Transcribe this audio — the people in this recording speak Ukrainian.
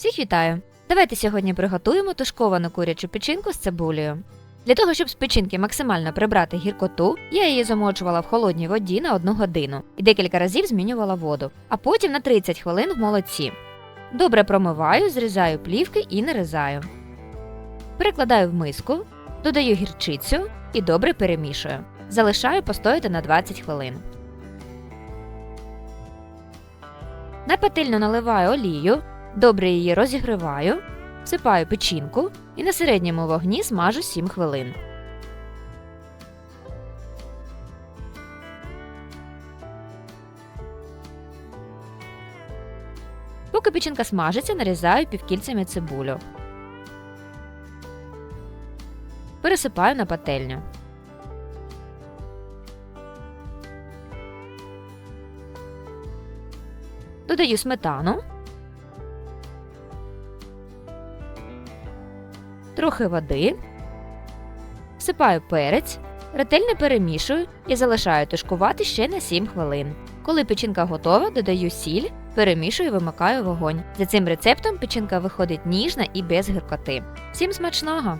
Всіх вітаю! Давайте сьогодні приготуємо тушковану курячу печінку з цибулею. Для того, щоб з печінки максимально прибрати гіркоту, я її замочувала в холодній воді на 1 годину і декілька разів змінювала воду, а потім на 30 хвилин в молоці. Добре промиваю, зрізаю плівки і нарізаю. Перекладаю в миску, додаю гірчицю і добре перемішую. Залишаю постояти на 20 хвилин. На пательню наливаю олію, добре її розігріваю, всипаю печінку і на середньому вогні смажу 7 хвилин. Поки печінка смажиться, нарізаю півкільцями цибулю. Пересипаю на пательню. Додаю сметану, трохи води, всипаю перець, ретельно перемішую і залишаю тушкувати ще на 7 хвилин. Коли печінка готова, додаю сіль, перемішую і вимикаю вогонь. За цим рецептом печінка виходить ніжна і без гіркоти. Всім смачного!